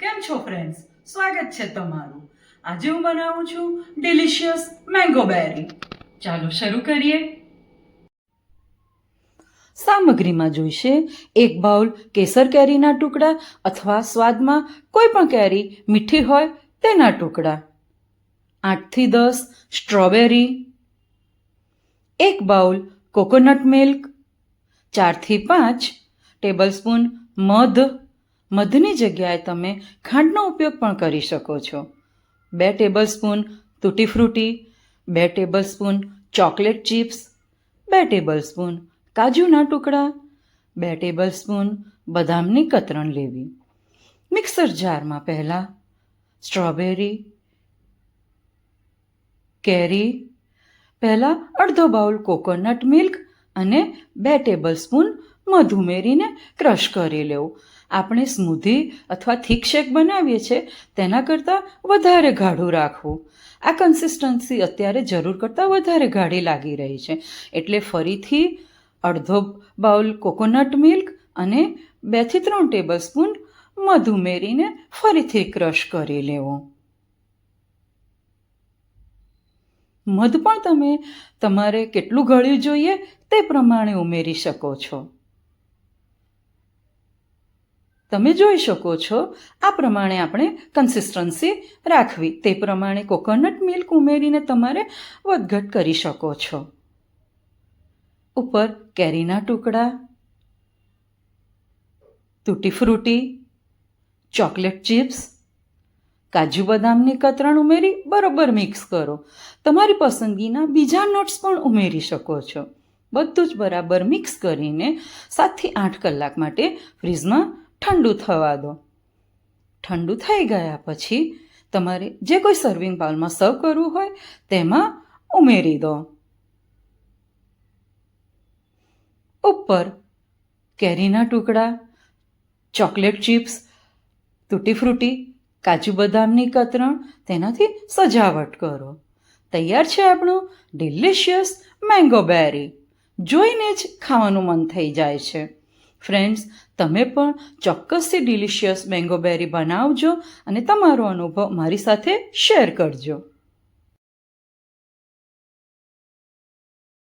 કેમ છો ફ્રેન્ડ્સ સ્વાગત છે તમારું. આજે હું બનાવું છું ડિલિશિયસ મેંગો બેરી ચાલો શરૂ કરીએ. સામગ્રીમાં જોઈશે એક બાઉલ કેસર કેરીના ટુકડા અથવા સ્વાદમાં કોઈ પણ કેરી મીઠી હોય તેના ટુકડા. આઠથી દસ સ્ટ્રોબેરી એક બાઉલ કોકોનટ મિલ્ક ચારથી પાંચ ટેબલસ્પૂન મધ. મધની જગ્યાએ તમે ખાંડનો ઉપયોગ પણ કરી શકો છો. બે ટેબલસ્પૂન તૂટી ફ્રૂટી, બે ટેબલસ્પૂન ચોકલેટ ચિપ્સ, બે ટેબલસ્પૂન કાજુના ટુકડા, બે ટેબલસ્પૂન બદામની કતરણ લેવી. મિક્સર જારમાં પહેલાં સ્ટ્રોબેરી, કેરી, પહેલાં અડધો બાઉલ કોકોનટ મિલ્ક અને બે ટેબલસ્પૂન મધ ઉમેરીને ક્રશ કરી લેવું. આપણે સ્મૂધી અથવા થીક શેક બનાવીએ છીએ, તેના કરતાં વધારે ગાઢું રાખવું. આ કન્સિસ્ટન્સી અત્યારે જરૂર કરતાં વધારે ગાઢી લાગી રહી છે. એટલે ફરીથી અડધો બાઉલ કોકોનટ મિલ્ક અને બેથી ત્રણ ટેબલસ્પૂન મધ ઉમેરીને ફરીથી ક્રશ કરી લેવો. મધ પણ તમે તમારે કેટલું ગળ્યું જોઈએ તે પ્રમાણે ઉમેરી શકો છો. તમે જોઈ શકો છો, આ પ્રમાણે આપણે કન્સિસ્ટન્સી રાખવી. તે પ્રમાણે કોકોનટ મિલ્ક ઉમેરીને તમારે વધઘટ કરી શકો છો. ઉપર કેરીના ટુકડા, તૂટી ફ્રૂટી, ચોકલેટ ચિપ્સ, કાજુ બદામની કતરણ ઉમેરી બરોબર મિક્સ કરો. તમારી પસંદગીના બીજા નટ્સ પણ ઉમેરી શકો છો. બધું જ બરાબર મિક્સ કરીને સાતથી આઠ કલાક માટે ફ્રીજમાં ઠંડુ થવા દો. ઠંડુ થઈ ગયા પછી તમારે જે કોઈ સર્વિંગ બાઉલમાં સર્વ કરવું હોય તેમાં ઉમેરી દો. ઉપર કેરીના ટુકડા, ચોકલેટ ચિપ્સ, તૂટી ફ્રૂટી, કાજુ બદામની કતરણ તેનાથી સજાવટ કરો. તૈયાર છે આપણું ડિલિશિયસ મેંગો બેરી જોઈને જ ખાવાનું મન થઈ જાય છે. ફ્રેન્ડ્સ તમે પણ ચોક્કસથી ડિલિશિયસ મેંગો બેરી બનાવજો અને તમારો અનુભવ મારી સાથે શેર કરજો.